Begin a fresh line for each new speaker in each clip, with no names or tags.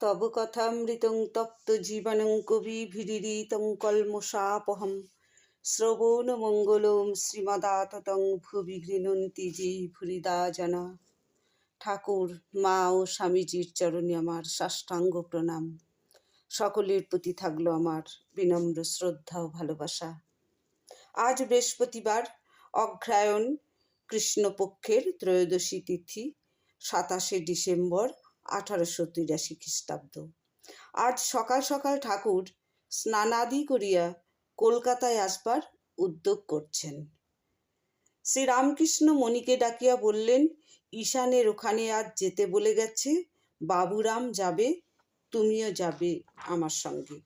তব কথামৃতং তপ্ত জীবনং কবি ভিরিরিতং কলমশাপহম। শ্রবণ মঙ্গলম শ্রীমদাততং ভুবি গৃণন্তি যে ভুরিদা জানা। ঠাকুর, মা ও স্বামীজির চরণে আমার সাষ্টাঙ্গ প্রণাম। সকলের প্রতি থাকল আমার বিনম্র শ্রদ্ধা ও ভালোবাসা। আজ বৃহস্পতিবার অগ্রায়ণ কৃষ্ণপক্ষের ত্রয়োদশী তিথি, সাতাশে ডিসেম্বর আঠারোশো তিরাশি খ্রিস্টাব্দ। আজ সকাল সকাল ঠাকুর স্নানাদি করিয়া কলকাতায় আসবার উদ্যোগ করছেন। শ্রীরামকৃষ্ণ মণিকে ডাকিয়া বললেন, ঈশানের ওখানে আজ যেতে বলে গেছে, বাবুরাম যাবে, তুমিও যাবে আমার সঙ্গে।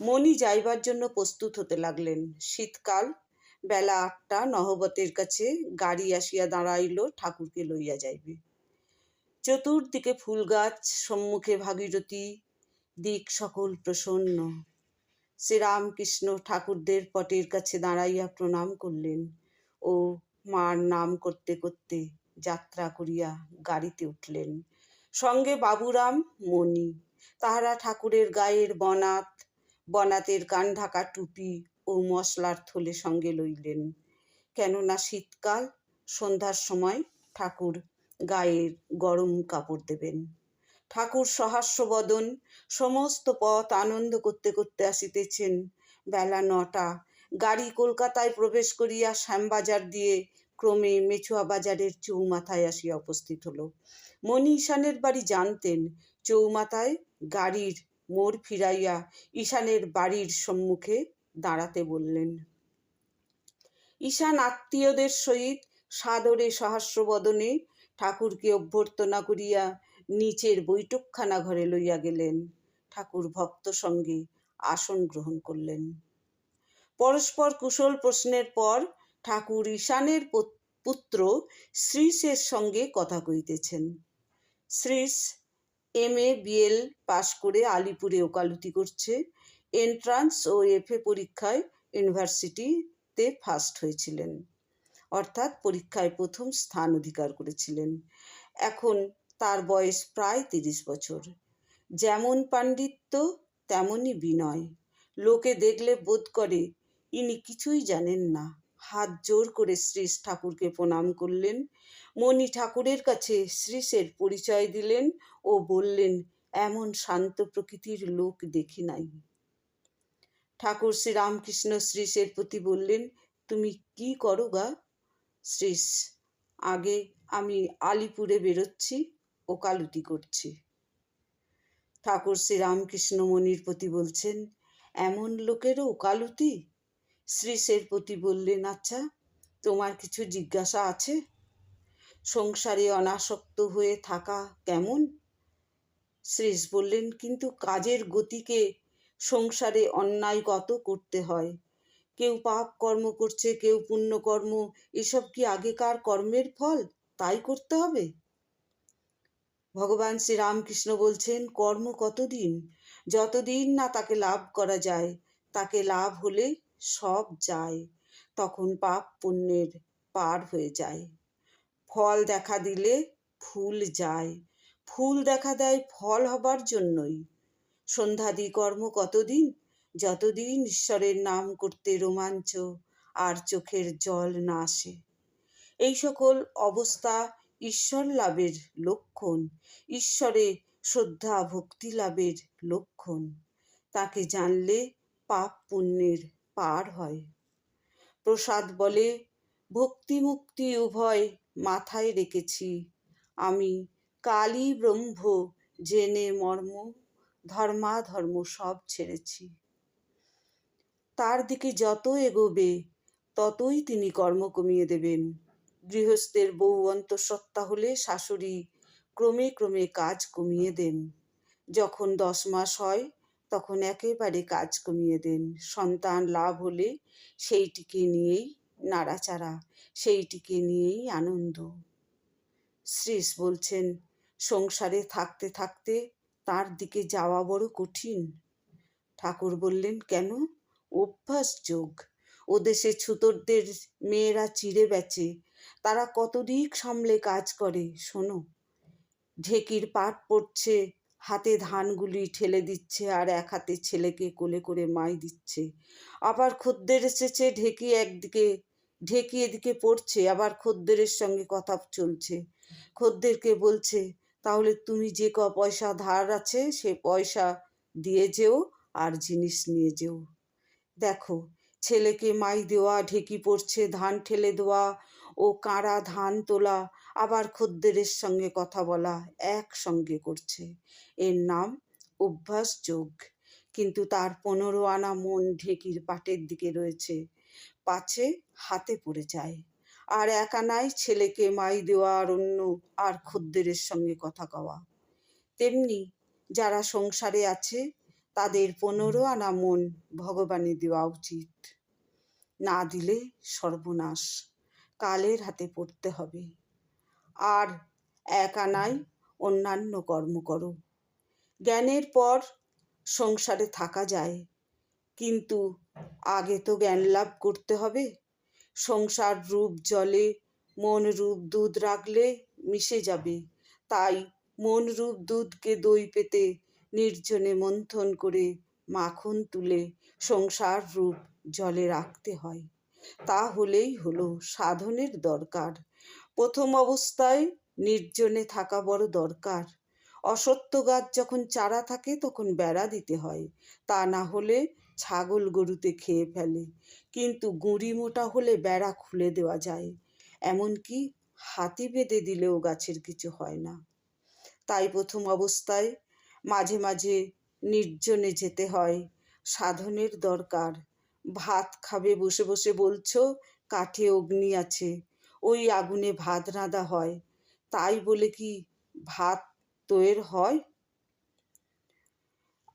মণি যাইবার জন্য প্রস্তুত হতে লাগলেন। শীতকাল, বেলা আটটা, নহবতের কাছে গাড়ি আসিয়া দাঁড়াইল, ঠাকুরকে লইয়া যাইবে। চতুর্দিকে ফুল গাছ, সম্মুখে ভাগীরথী, দিক সকল প্রসন্ন। শ্রীরামকৃষ্ণ ঠাকুরদের পটের কাছে দাঁড়াইয়া প্রণাম করলেন ও মার নাম করতে করতে যাত্রা করিয়া গাড়িতে উঠলেন। সঙ্গে বাবুরাম, মণি, তাহারা ঠাকুরের গায়ের বনাত, বনাতের কান ঢাকা টুপি ও মশলার থলে সঙ্গে লইলেন। কেননা শীতকাল, সন্ধ্যার সময় ঠাকুর গায়ের গরম কাপড় দেবেন। ঠাকুর সহাস্য বদন সমস্ত পথ আনন্দ করতে করতে আসিতেছেন। বেলা নটা, গাড়ি কলকাতায় প্রবেশ করিয়া শ্যামবাজার দিয়ে ক্রমে মেছুয়া বাজারের চৌমাথায় আসিয়া উপস্থিত হলো। মণি ঈশানের বাড়ি জানতেন, চৌমাথায় গাড়ির মোড় ফিরাইয়া ঈশানের বাড়ির সম্মুখে দাঁড়াতে বললেন। ঈশান আত্মীয়দের সহিত সাদরে সহাস্য বদনে ঠাকুরকে অভ্যর্থনা করিয়া নিচের বৈঠকখানা ঘরে লইয়া গেলেন। ঠাকুর ভক্ত সঙ্গে আসন গ্রহণ করলেন। পরস্পর কুশল প্রশ্নের পর ঠাকুর ঈশানের পুত্র শ্রীশের সঙ্গে কথা কইতেছেন Shrish M A BL pass করে আলিপুরে ওকালতি করছে। এন্ট্রান্স ও এফএ পরীক্ষায় ইউনিভার্সিটিতে ফার্স্ট হয়েছিলেন। অর্থাৎ পরীক্ষায় প্রথম স্থান অধিকার করেছিলেন। এখন তার বয়স প্রায় তিরিশ বছর। যেমন পাণ্ডিত্য তেমনই বিনয়। লোকে দেখলে বোধ করে, ইনি কিছুই জানেন না। হাত জোর করে শ্রীশ ঠাকুরকে প্রণাম করলেন। মণি ঠাকুরের কাছে শ্রীশের পরিচয় দিলেন ও বললেন, এমন শান্ত প্রকৃতির লোক দেখি নাই। ঠাকুর শ্রীরামকৃষ্ণ শ্রীশের প্রতি বললেন, তুমি কি করো গা? শ্রীশ, আগে আমি আলিপুরে বেরোচ্ছি ওকালতি করছি। ঠাকুর শ্রীরামকৃষ্ণ মণির প্রতি বলছেন, এমন লোকেরও ওকালতি শ্রীশের প্রতি বললেন আচ্ছা তোমার কিছু জিজ্ঞাসা আছে? সংসারে অনাসক্ত হয়ে থাকা কেমন? শ্রীশ বললেন, কিন্তু কাজের গতিকে সংসারে অন্যায় কত করতে হয়। কেউ পাপ কর্ম করছে, কেউ পুণ্যকর্ম এসব কি আগেকার কর্মের ফল? তাই করতে হবে। ভগবান শ্রীরামকৃষ্ণ বলছেন, কর্ম কতদিন? যতদিন না তাকে লাভ করা যায়, তাকে লাভ হলে সব যায়, তখন পাপ পুণ্যের পার হয়ে যায়। ফল দেখা দিলে ফুল যায়, ফুল দেখা দেয় ফল হবার জন্যই। সন্ধ্যাদি কর্ম কতদিন? যতদিন ঈশ্বরের নাম করতে রোমাঞ্চ আর চোখের জল না আসে। এই সকল অবস্থা ঈশ্বর লাভের লক্ষণ, ঈশ্বরে শ্রদ্ধা, ভক্তি লাভের লক্ষণ। তাকে জানলে পাপ পুণ্যের পার হয়। প্রসাদ বলে, ভক্তি মুক্তি উভয় মাথায় রেখেছি। আমি কালী ব্রহ্ম, জেনে মর্ম, ধর্মাধর্ম সব ছেড়েছি। তার দিকে যত এগোবে, ততই তিনি কর্ম কমিয়ে দেবেন। গৃহস্থের বউ অন্তঃসত্ত্বা হলে শাশুড়ি ক্রমে ক্রমে কাজ কমিয়ে দেন। যখন দশ মাস হয়, তখন একেবারে কাজ কমিয়ে দেন। সন্তান লাভ হলে সেইটিকে নিয়েই নাড়াচাড়া, সেইটিকে নিয়েই আনন্দ। শ্রীশ বলছেন, সংসারে থাকতে থাকতে তার দিকে যাওয়া বড় কঠিন। ঠাকুর বললেন, কেন? অভ্যাস যোগ। ও দেশে ছুতরদের মেয়েরা চিড়ে বেচে, তারা কত দিক সামলে কাজ করে, শোনো। ঢেকির পাট পড়ছে, হাতে ধানগুলি ঠেলে দিচ্ছে, আর এক হাতে ছেলেকে কোলে করে মাই দিচ্ছে। আবার খদ্দের এসেছে ঢেকি একদিকে, ঢেকি এদিকে পড়ছে, আবার খদ্দেরের সঙ্গে কথা চলছে। খদ্দেরকে বলছে, তাহলে তুমি যে ক পয়সা ধার আছে, সে পয়সা দিয়ে যেও, আর জিনিস নিয়ে যেও। দেখো, ছেলেকে মাই দেওয়া, ঢেকি পড়ছে ধান ঠেলে দেওয়া, ও কাঁড়া ধান তোলা, আবার খদ্দেরের সঙ্গে কথা বলা, একসঙ্গে করছে। এর নাম অভ্যাস যোগ। কিন্তু তার পনেরো আনা মন ঢেকির পাটের দিকে রয়েছে, পাছে হাতে পড়ে যায়। আর এক আনায় ছেলেকে মাই দেওয়া আর অন্য আর খদ্দেরের সঙ্গে কথা কওয়া। তেমনি যারা সংসারে আছে তাদের পনেরো আনা মন ভগবানে দেওয়া উচিত। না দিলে সর্বনাশ, কালের হাতে পড়তে হবে। আর এক আনায় অন্যান্য কর্ম করো। জ্ঞানের পর সংসারে থাকা যায়, কিন্তু আগে তো জ্ঞান লাভ করতে হবে। সংসার রূপ জলে, মন রূপ দুধ রাখলে মিশে যাবে। তাই মন রূপ দুধকে দই পেতে নির্জনে মন্থন করে মাখন তুলে সংসার রূপ জলে রাখতে হয়। তা হলেই হলো সাধনের দরকার। প্রথম অবস্থায় নির্জনে থাকা বড় দরকার। অসত্য গাছ যখন চারা থাকে তখন বেড়া দিতে হয়। তা না হলে ছাগল গরুতে খেয়ে ফেলে। কিন্তু গুঁড়ি মোটা হলে বেড়া খুলে দেওয়া যায়। এমনকি হাতি বেঁধে দিলেও গাছের কিছু হয় না। তাই প্রথম অবস্থায় মাঝে মাঝে নির্জনে যেতে হয়। সাধনের দরকার। ভাত খাবে বসে বসে বলছো, কাঠে অগ্নি আছে। ওই আগুনে ভাত রাঁধা হয়। তাই বলে কি ভাত তৈর হয়?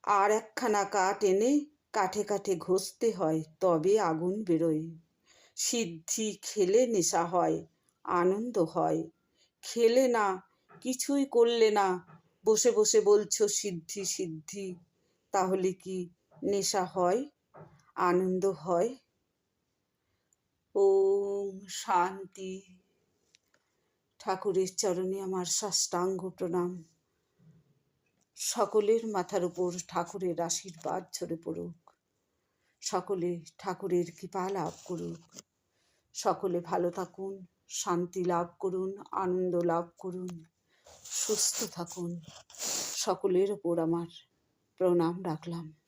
আর একখানা কাঠ এনে কাঠে কাঠে ঘষতে হয়, তবে আগুন বেরোয়। সিদ্ধি খেলে নেশা হয়, আনন্দ হয়। খেলে না, কিছুই করলে না বসে বসে বলছো, সিদ্ধি সিদ্ধি, তাহলে কি নেশা হয়, আনন্দ হয়? ওম শান্তি, ঠাকুরের চরণে আমার সাষ্টাঙ্গ প্রণাম। সকলের মাথার উপর ঠাকুরের আশীর্বাদ ঝরে পড়ুক। সকলে ঠাকুরের কৃপা লাভ করুক। সকলে ভালো থাকুন, শান্তি লাভ করুন, আনন্দ লাভ করুন। সুস্থ থাকুন। সকলের ওপর আমার প্রণাম রাখলাম।